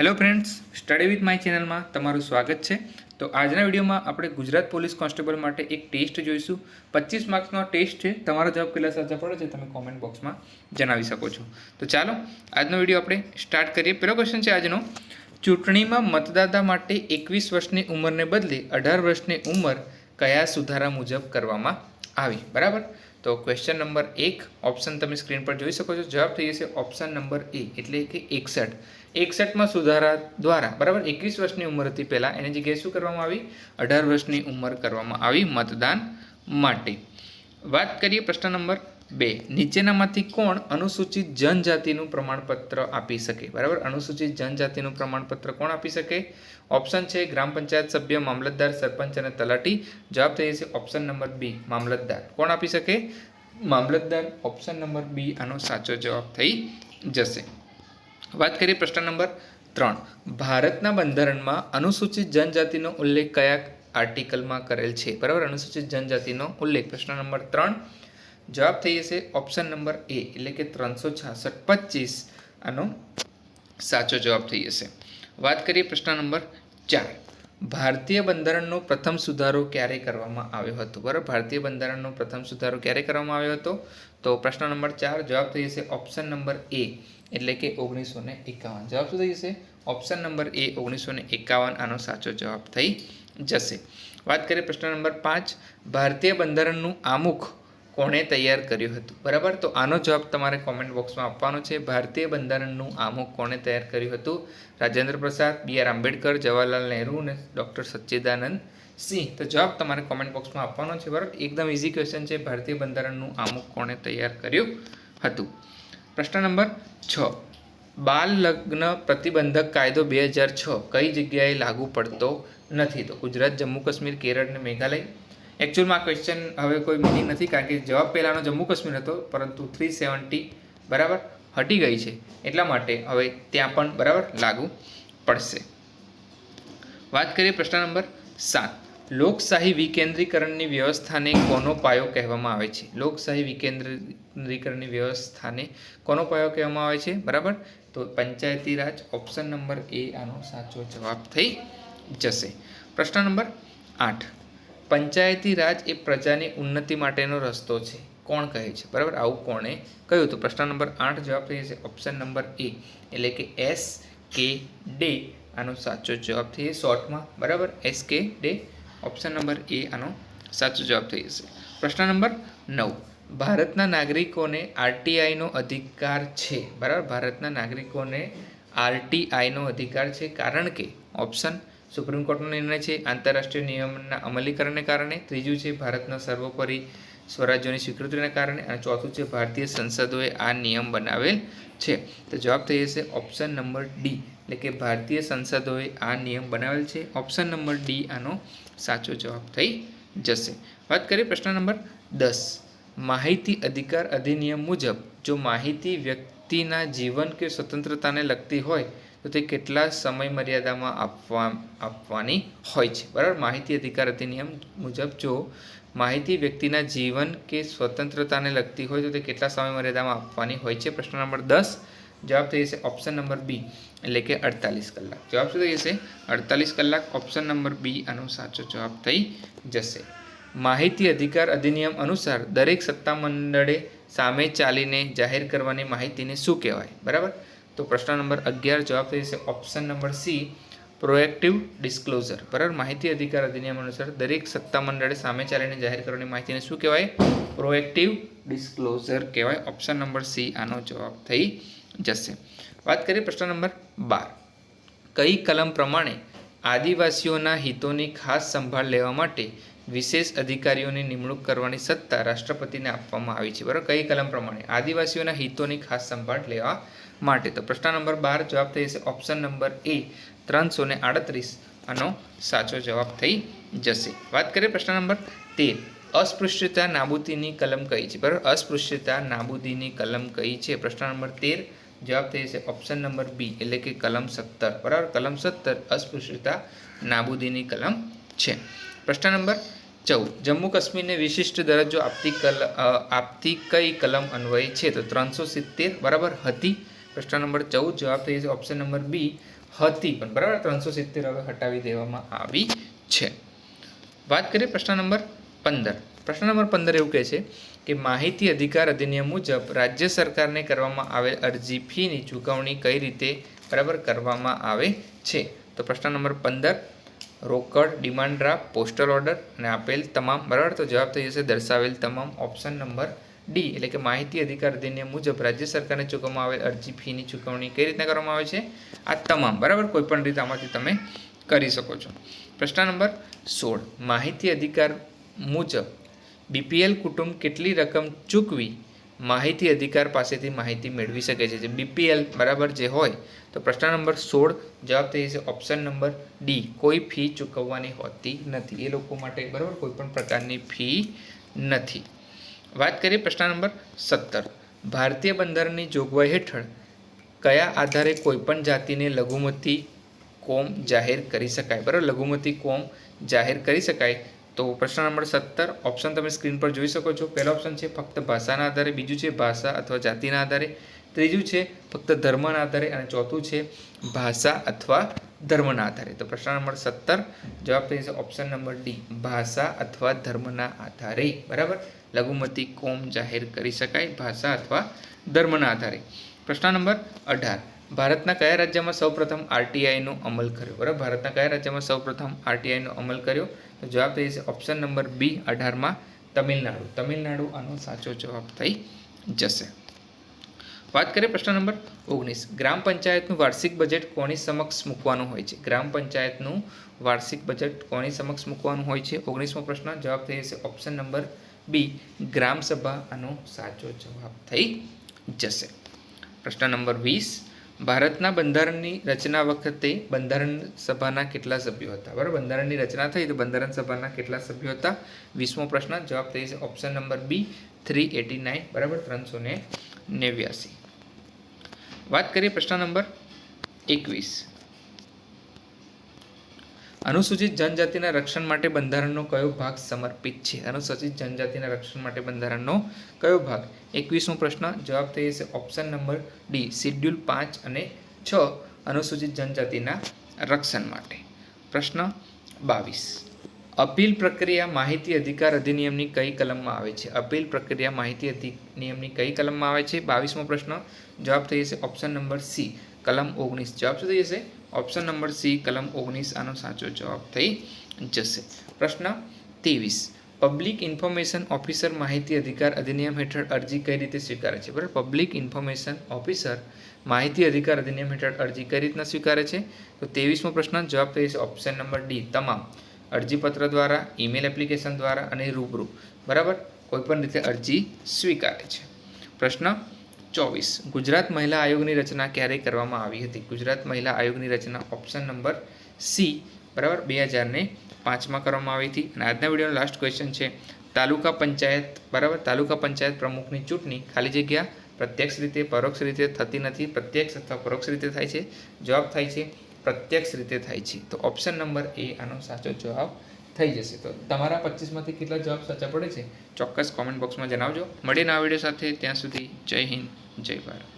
Hello friends study with my ચેનલમાં તમારું સ્વાગત છે. તો આજના વિડીયોમાં આપણે ગુજરાત પોલીસ કોન્સ્ટેબલ માટે એક ટેસ્ટ જોઈશું. પચીસ માર્ક્સનો ટેસ્ટ છે. તમારો જવાબ કેટલા સાચા પડે છે. તમે કોમેન્ટ બોક્સમાં જણાવી શકો છો. તો ચાલો, આજનો વીડિયો આપણે સ્ટાર્ટ કરીએ. પહેલો ક્વેશ્ચન છે આજનો. ચૂંટણીમાં મતદાતા માટે એકવીસ વર્ષની ઉંમરને બદલે અઢાર વર્ષની ઉંમર કયા સુધારા મુજબ કરવામાં આવી? બરાબર? તો ક્વેશ્ચન નંબર એક ઓપ્શન તમે સ્ક્રીન પર જોઈ શકો છો. જવાબ થઈ જશે ઓપ્શન નંબર એ એટલે કે એકસઠ. એકસઠમાં સુધારા દ્વારા, બરાબર? એકવીસ વર્ષની ઉંમરથી પહેલાં. એની જગ્યાએ શું કરવામાં આવી? અઢાર વર્ષની ઉંમર કરવામાં આવી મતદાન માટે. વાત કરીએ પ્રશ્ન નંબર બે. નીચેનામાંથી કોણ અનુસૂચિત જનજાતિનું પ્રમાણપત્ર આપી શકે? બરાબર? અનુસૂચિત જનજાતિનું પ્રમાણપત્ર કોણ આપી શકે? ઓપ્શન છે ગ્રામ પંચાયત સભ્ય, મામલતદાર, સરપંચ અને તલાટી. જવાબ થઈ જશે ઓપ્શન નંબર બી, મામલતદાર. કોણ આપી શકે? મામલતદાર ઓપ્શન નંબર બી, આનો સાચો જવાબ થઈ જશે. વાત કરીએ પ્રશ્ન નંબર ત્રણ. ભારતના બંધારણમાં અનુસૂચિત જનજાતિનો ઉલ્લેખ કયા આર્ટિકલમાં કરેલ છે? બરાબર, અનુસૂચિત જનજાતિનો ઉલ્લેખ. પ્રશ્ન નંબર ત્રણ. જવાબ થઈ જશે ઓપ્શન નંબર એ, એટલે કે ત્રણસો છાસઠ પચીસ. આનો સાચો જવાબ થઈ જશે. વાત કરીએ પ્રશ્ન નંબર ચાર. ભારતીય બંધારણનો પ્રથમ સુધારો ક્યારે કરવામાં આવ્યો હતો? બરાબર, ભારતીય બંધારણનો પ્રથમ સુધારો ક્યારે કરવામાં આવ્યો હતો? તો પ્રશ્ન નંબર ચાર, જવાબ થઈ જશે ઓપ્શન નંબર એ. એટલે કે ઓગણીસો ને એકાવન. જવાબ શું થઈ જશે? ઓપ્શન નંબર એ ઓગણીસો ને એકાવન. આનો સાચો જવાબ થઈ જશે. વાત કરીએ પ્રશ્ન નંબર પાંચ. ભારતીય બંધારણનું આમુખ કોણે તૈયાર કર્યું હતું? બરાબર? તો આનો જવાબ તમારે કોમેન્ટ બોક્સમાં આપવાનો છે. ભારતીય બંધારણનું આમુખ કોણે તૈયાર કર્યું હતું? રાજેન્દ્ર પ્રસાદ, બી આર આંબેડકર, જવાહરલાલ નહેરુ અને ડૉક્ટર સચ્ચિદાનંદ સિંહ. તો જવાબ તમારે કોમેન્ટ બોક્સમાં આપવાનો છે. બરાબર? એકદમ ઇઝી ક્વેશ્ચન છે. ભારતીય બંધારણનું આમુખ કોણે તૈયાર કર્યું હતું? પ્રશ્ન નંબર છ. બાલ લગ્ન પ્રતિબંધક કાયદો બે હજાર છ. કઈ જગ્યાએ લાગુ પડતો નથી? તો ગુજરાત, જમ્મુ, કાશ્મીર, કેરળ અને મેઘાલય. એકચ્યુઅલમાં આ ક્વેશ્ચન હવે કોઈ મિનિંગ નથી કારણ કે જવાબ પહેલાંનો જમ્મુ, કાશ્મીર હતો, પરંતુ થ્રી સેવન્ટી બરાબર હટી ગઈ છે. એટલા માટે હવે ત્યાં પણ બરાબર લાગુ પડશે. વાત કરીએ પ્રશ્ન નંબર સાત. લોકશાહી વિકેન્દ્રીકરણની વ્યવસ્થાને કોનો પાયો કહેવામાં આવે છે? લોકશાહી વિકેન્દ્રીકરણની વ્યવસ્થાને કોનો પાયો કહેવામાં આવે છે? બરાબર? તો Panchayati Raj option number A આનો સાચો જવાબ થઈ જશે. પ્રશ્ન નંબર આઠ. પંચાયતી રાજ એ પ્રજાની ઉન્નતિ માટેનો રસ્તો છે. કોણ કહે છે? બરાબર? આવું કોણે કહ્યું? તો પ્રશ્ન નંબર આઠ જવાબ થઈ જશે. Option number A. એટલે કે એસ કે ડે આનો સાચો જવાબ થઈ શોર્ટમાં. બરાબર? એસ કે ડે ઓપ્શન નંબર એ આનો સાચો જવાબ થઈ જશે. પ્રશ્ન નંબર નવ. ભારતના નાગરિકોને આરટીઆઈનો અધિકાર છે. બરાબર? ભારતના નાગરિકોને આરટીઆઈનો અધિકાર છે કારણ કે ઓપ્શન સુપ્રીમ કોર્ટનો નિર્ણય છે. આંતરરાષ્ટ્રીય નિયમના અમલીકરણને કારણે ત્રીજું છે ભારતના સર્વોપરી સ્વરાજ્યોની સ્વીકૃતિને કારણે અને ચોથું છે, ભારતીય સંસદોએ આ નિયમ બનાવેલ છે. તો જવાબ થઈ જશે ઓપ્શન નંબર ડી એટલે કે ભારતીય સંસદોએ આ નિયમ બનાવેલ છે. ઓપ્શન નંબર ડી આનો સાચો જવાબ થઈ જશે. વાત કરીએ પ્રશ્ન નંબર દસ. માહિતી અધિકાર અધિનિયમ મુજબ જો માહિતી વ્યક્તિના જીવન કે સ્વતંત્રતાને લગતી હોય, તો તે કેટલા સમય મર્યાદામાં આપવા, આપવાની હોય છે? બરાબર? માહિતી અધિકાર અધિનિયમ મુજબ જો માહિતી વ્યક્તિના જીવન કે સ્વતંત્રતાને લગતી હોય તો તે કેટલા સમય મર્યાદામાં આપવાની હોય છે? પ્રશ્ન નંબર દસ. જવાબ થઈ જશે ઓપ્શન નંબર બી, એટલે કે અડતાલીસ કલાક. જવાબ શું થઈ જશે? અડતાલીસ કલાક ઓપ્શન નંબર બી આનો સાચો જવાબ થઈ જશે. માહિતી અધિકાર અધિનિયમ અનુસાર દરેક સત્તામંડળે સામે ચાલીને જાહેર કરવાની માહિતીને શું કહેવાય? બરાબર? તો પ્રશ્ન નંબર અગિયાર જવાબ થઈ જશે option number C proactive disclosure. બરાબર? માહિતી અધિકાર અધિનિયમ અનુસાર દરેક સત્તામંડળે સામે ચાલીને જાહેર કરવાની માહિતીને શું કહેવાય? પ્રોએક્ટિવ ડિસ્ક્લોઝર કહેવાય. ઓપ્શન નંબર સી આનો જવાબ થઈ જશે. વાત કરીએ પ્રશ્ન નંબર બાર. કઈ કલમ પ્રમાણે આદિવાસીઓના હિતોની ખાસ સંભાળ લેવા માટે વિશેષ અધિકારીઓની નિમણૂક કરવાની સત્તા રાષ્ટ્રપતિને આપવામાં આવી છે? બરાબર? કઈ કલમ પ્રમાણે આદિવાસીઓના હિતોની ખાસ સંભાળ લેવા માટે. તો પ્રશ્ન નંબર બાર જવાબ થઈ જશે ઓપ્શન નંબર એ ત્રણસો ને આડત્રીસ. આનો સાચો જવાબ થઈ જશે. વાત કરીએ પ્રશ્ન નંબર તેર. અસ્પૃશ્યતા નાબૂદીની કલમ કઈ છે? બરાબર? અસ્પૃશ્યતા નાબૂદીની કલમ કઈ છે? પ્રશ્ન નંબર તેર જવાબ થઈ જશે ઓપ્શન નંબર બી એટલે કે કલમ સત્તર. બરાબર? કલમ સત્તર અસ્પૃશ્યતા નાબૂદીની કલમ છે. પ્રશ્ન નંબર ચૌદ. જમ્મુ કાશ્મીરને વિશિષ્ટ દરજ્જો આપતી કલ આપતી કઈ કલમ અન્વયે છે? તો ત્રણસો સિત્તેર બરાબર હતી પ્રશ્ન નંબર ચૌદ જવાબ થઈ જશે ઓપ્શન નંબર બી હતી પણ બરાબર ત્રણસો સિત્તેર હવે હટાવી દેવામાં આવી છે. વાત કરીએ પ્રશ્ન નંબર પંદર. પ્રશ્ન નંબર પંદર એવું કહે છે કે માહિતી અધિકાર અધિનિયમ મુજબ રાજ્ય સરકારને કરવામાં આવેલ અરજી ફીની ચૂકવણી કઈ રીતે બરાબર કરવામાં આવે છે? તો પ્રશ્ન નંબર પંદર, રોકડ, ડિમાન્ડ ડ્રાફ્ટ, પોસ્ટલ ઓર્ડર અને આપેલ તમામ, બરાબર તો જવાબ થઈ જશે દર્શાવેલ તમામ ઓપ્શન નંબર ડી એટલે કે માહિતી અધિકાર અધિનિયમ મુજબ રાજ્ય સરકારને ચૂકવવામાં આવેલ અરજી ફીની ચૂકવણી કઈ રીતના કરવામાં આવે છે? આ તમામ, બરાબર? કોઈપણ રીતે આમાંથી તમે કરી શકો છો. પ્રશ્ન નંબર સોળ. માહિતી અધિકાર મુજબ બીપીએલ કુટુંબ કેટલી રકમ ચૂકવી માહિતી અધિકાર પાસેથી માહિતી મેળવી શકે છે? જે બીપીએલ બરાબર જે હોય, તો પ્રશ્ન નંબર સોળ જવાબ થઈ જશે ઓપ્શન નંબર ડી. કોઈ ફી ચૂકવવાની હોતી નથી. એ લોકો માટે બરાબર કોઈ પણ પ્રકારની ફી નથી. વાત કરીએ પ્રશ્ન નંબર સત્તર. ભારતીય બંધારણની જોગવાઈ હેઠળ કયા આધારે કોઈપણ જાતિને લઘુમતી કોમ જાહેર કરી શકાય? બરાબર, લઘુમતી કોમ જાહેર કરી શકાય. તો પ્રશ્ન નંબર સત્તર ઓપ્શન તમે સ્ક્રીન પર જોઈ શકો છો. પહેલો ઓપ્શન છે ફક્ત ભાષાના આધારે, બીજું છે ભાષા અથવા જાતિના આધારે, ત્રીજું છે ફક્ત ધર્મના આધારે, અને ચોથું છે ભાષા અથવા ધર્મના આધારે. તો પ્રશ્ન નંબર સત્તર, જવાબ થઈ જશે ઓપ્શન નંબર ડી ભાષા અથવા ધર્મના આધારે. બરાબર? લઘુમતી કોમ જાહેર કરી શકાય, ભાષા અથવા ધર્મના આધારે. પ્રશ્ન નંબર અઢાર, ભારતના કયા રાજ્યમાં સૌપ્રથમ આરટીઆઈનો અમલ કર્યો? બરાબર? ભારતના કયા રાજ્યમાં સૌપ્રથમ આરટીઆઈનો અમલ કર્યો? તો જવાબ થઈ જશે ઓપ્શન નંબર બી અઢારમાં તમિલનાડુ. તમિલનાડુ આનો સાચો જવાબ થઈ જશે. વાત કરીએ પ્રશ્ન નંબર ઓગણીસ. ગ્રામ પંચાયતનું વાર્ષિક બજેટ કોની સમક્ષ મૂકવાનું હોય છે? ગ્રામ પંચાયતનું વાર્ષિક બજેટ કોની સમક્ષ મૂકવાનું હોય છે? ઓગણીસમો પ્રશ્ન, જવાબ થઈ જશે ઓપ્શન નંબર બી, ગ્રામ સભા આનો સાચો જવાબ થઈ જશે. પ્રશ્ન નંબર વીસ, ભારતના બંધારણની રચના વખતે બંધારણ સભાના કેટલા સભ્યો હતા? બરાબર, બંધારણની રચના થઈ તો બંધારણ સભાના કેટલા સભ્યો હતા? વીસમો પ્રશ્ન, જવાબ થઈ જશે option number B, three eighty nine, બરાબર, ત્રણસો ને નેવ્યાસી. વાત કરીએ પ્રશ્ન નંબર એકવીસ. અનુસૂચિત જનજાતિના રક્ષણ માટે બંધારણનો કયો ભાગ સમર્પિત છે? અનુસૂચિત જનજાતિના રક્ષણ માટે બંધારણનો કયો ભાગ? એકવીસમો પ્રશ્ન, જવાબ થઈ જશે ઓપ્શન નંબર ડી શિડ્યુલ પાંચ અને છ અનુસૂચિત જનજાતિના રક્ષણ માટે. પ્રશ્ન બાવીસ. અપીલ પ્રક્રિયા માહિતી અધિકાર અધિનિયમની કઈ કલમમાં આવે છે? અપીલ પ્રક્રિયા માહિતી અધિનિયમની કઈ કલમમાં આવે છે? બાવીસમો પ્રશ્ન. જવાબ થઈ જશે ઓપ્શન નંબર સી, કલમ ઓગણીસ. જવાબ શું થઈ જશે? ઓપ્શન નંબર સી, કલમ ઓગણીસ. આનો સાચો જવાબ થઈ જશે. પ્રશ્ન ત્રેવીસ. પબ્લિક ઇન્ફોર્મેશન ઓફિસર માહિતી અધિકાર અધિનિયમ હેઠળ અરજી કઈ રીતે સ્વીકારે છે? બરાબર? પબ્લિક ઇન્ફોર્મેશન ઓફિસર માહિતી અધિકાર અધિનિયમ હેઠળ અરજી કઈ રીતના સ્વીકારે છે? તો ત્રેવીસમો પ્રશ્ન. જવાબ થઈ જશે ઓપ્શન નંબર ડી, તમામ. અરજીપત્ર દ્વારા ઈમેલ એપ્લિકેશન દ્વારા અને રૂબરૂ. બરાબર? કોઈપણ રીતે અરજી સ્વીકારે છે. પ્રશ્ન ચોવીસ. ગુજરાત મહિલા આયોગની રચના ક્યારે કરવામાં આવી હતી? ગુજરાત મહિલા આયોગની રચના ઓપ્શન નંબર સી બરાબર? બે હજારને પાંચમાં કરવામાં આવી હતી. અને આજના વિડીયોનો લાસ્ટ ક્વેશ્ચન છે, તાલુકા પંચાયત, બરાબર? તાલુકા પંચાયત પ્રમુખની ચૂંટણી ખાલી જગ્યા પ્રત્યક્ષ રીતે, પરોક્ષ રીતે થતી નથી. પ્રત્યક્ષ અથવા પરોક્ષ રીતે થાય છે. જવાબ થાય છે પ્રત્યક્ષ રીતે થાય છે. તો ઓપ્શન નંબર એ આનો સાચો જવાબ થઈ જશે. તો તમારા પચીસમાંથી કેટલા જવાબ સાચા પડે છે? ચોક્કસ કોમેન્ટ બોક્સમાં જણાવજો. મળીને આ વીડિયો સાથે ત્યાં સુધી જય હિન્દ, જય ભારત.